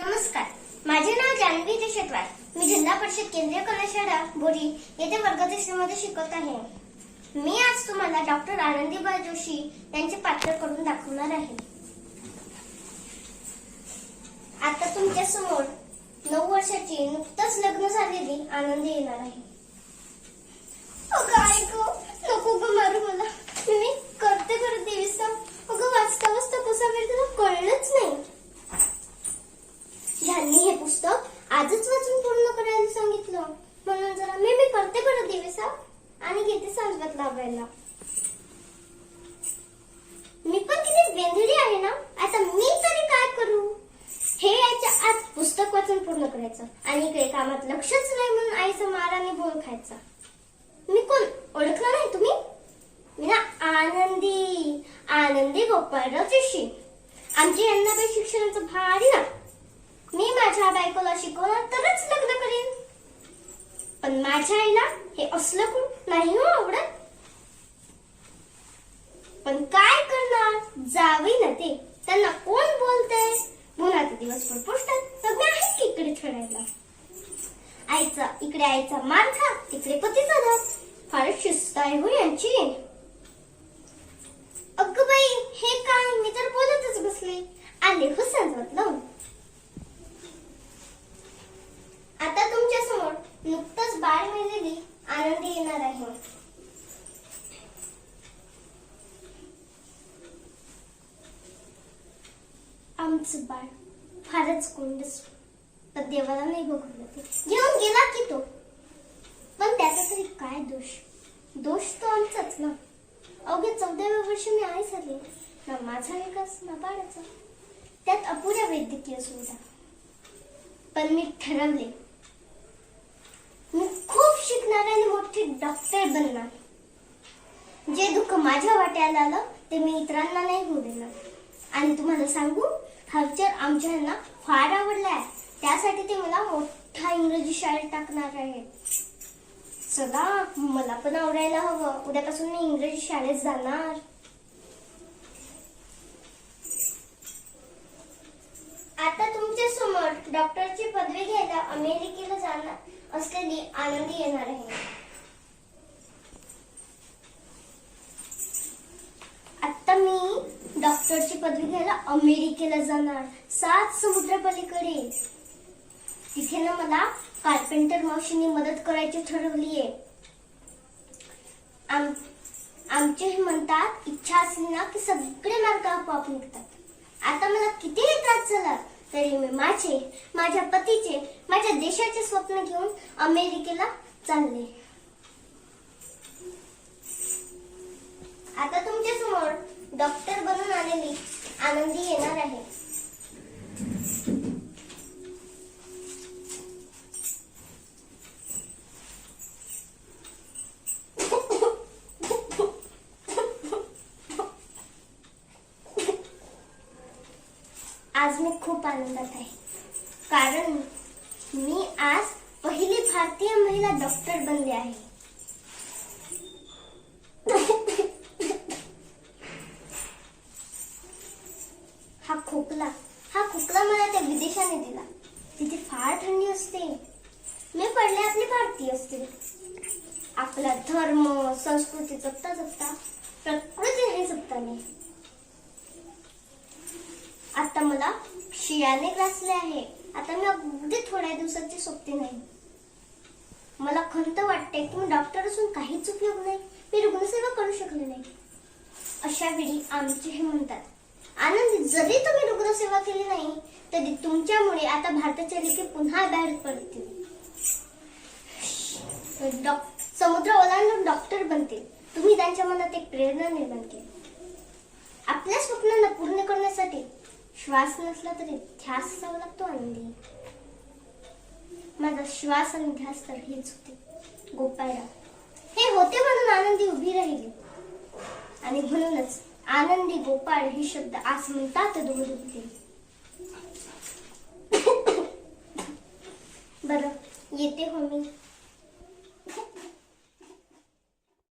नमस्कार. माझे नाव जान्हवी देशटवार मी जिल्हा परिषद केंद्रीय कलाशाळा बोरी येथे वर्ग तिसरीमध्ये शिकत आहे. मी आज तुम्हाला डॉक्टर आनंदीबाई जोशी यांचे पात्र करून दाखवणार आहे. आता तुमच्यासमोर नऊ वर्षाची नुकतंच लग्न झालेली आनंदी येणार आहे अगं ऐक नको ग मारू मला मी करते करत देवीचा अगं वाचता वाचता कसा वेळ तुला कळलंच नाही यांनी हे पुस्तक आजच वाचून पूर्ण करायला सांगितलं म्हणून जरा मी मी करते बरं दिवसा आणि घेते सांगत मी पण किती वेंधळी आहे ना? आता मी तरी काय करू? हे याच्या आज पुस्तक वाचून पूर्ण करायचं आणि इकडे कामात लक्षच नाही म्हणून आईचं माराने बोल खायचा. मी कोण? ओळखलं नाही तुम्ही? मी ना आनंदी आनंदी गोपाळराव जोशी आमच्या यांना शिक्षणाचं भारी ना. मी माझ्या बायकोला शिकवणार तरच लग्न करेन. पण माझ्या आईला हे असलं कोण? नाही हो आवडत. पण काय करणार? जावी ना ते. त्यांना कोण बोलते मुलाचे दिवस पण पुसतात. तर की इकडे खेळायला? आईचा इकडे आईचा मार खा तिकडे पतीचा धाक फारच शिस्त आहे हो यांची. अगं बाई हे काय? मी तर बोलतच बसले. आले हो सांगत लावून आता तुमच्यासमोर नुकतंच बाळ मिळलेली आनंदी येणार आहे आमचं बाळ फारच कोंडस पण देवाला नाही बघवलं ते घेऊन गेला की तो. पण त्याचा तरी काय दोष? दोष तो आमचाच ना. अवघ्या चौदाव्या वर्षी मी आई झाले. ना माझा विकास ना बाळाचा. त्यात अपुऱ्या वैद्यकीय सुविधा. पण मी ठरवले. मी खूप शिकणार आणि मोठी डॉक्टर बनणार. जे दुःख माझ्या वाट्याला आलं ते मी इतरांना नाही होऊ देणार. आणि तुम्हाला सांगू हा विचार आमच्या यांना फार आहे. त्यासाठी ते मला मोठा इंग्रजी शाळेत टाकणार आहे. चला मला पण आवडायला हवं. उद्यापासून मी इंग्रजी शाळेत जाणार. आता तुमच्यासमोर डॉक्टरची पदवी घ्यायला अमेरिकेला जाणार असलेली आनंदी येणार आहे. आता मी डॉक्टरची पदवी घ्यायला अमेरिकेला जाणार. सात समुद्र पलीकडे. तिथे ना मला कार्पेंटर मावशीने मदत करायची ठरवलीये. आम आमचे म्हणतात इच्छा असली ना की सगळे मार्ग आपोआप निघतात. आता मला कितीही त्रास झाला तरी मी माझे माझ्या पतीचे माझ्या देशाचे स्वप्न घेऊन अमेरिकेला चालले. आता तुमच्यासमोर डॉक्टर आलेली आनंदी येणार आहे. आज मी खूप आनंदात आहे. कारण मी आज पहिली भारतीय महिला डॉक्टर बनली आहे. मी आपले भारतीय असतील. आपला धर्म संस्कृती जपता जपता प्रकृती हे जपता नाही आता मला शियाने ग्रासले आहे. आता मी अगदी थोड्या दिवसाची सोपते नाही. मला खंत वाटते की मी डॉक्टर असून काहीच उपयोग नाही. मी रुग्णसेवा करू शकले नाही. अशा वेळी आमचे हे म्हणतात आनंदी जरी तुम्ही रुग्णसेवा केली नाही तरी तुमच्यामुळे आता भारताच्या लेखी पुन्हा बाहेर पडतील. डॉक- समुद्र ओलांडून डॉक्टर बनतील तुम्ही त्यांच्या मनात एक प्रेरणा निर्माण केली. आपल्या स्वप्नांना पूर्ण करण्यासाठी श्वास नसला तरी ध्यास असावा लागतो आनंदी. माझा श्वास आणि ध्यास तर हेच होते. गोपाळराव. हे होते म्हणून आनंदी उभी राहिली. आणि म्हणूनच आनंदी गोपाळ हे शब्द आज म्हणतात डोंगरी बरं येते हो मी.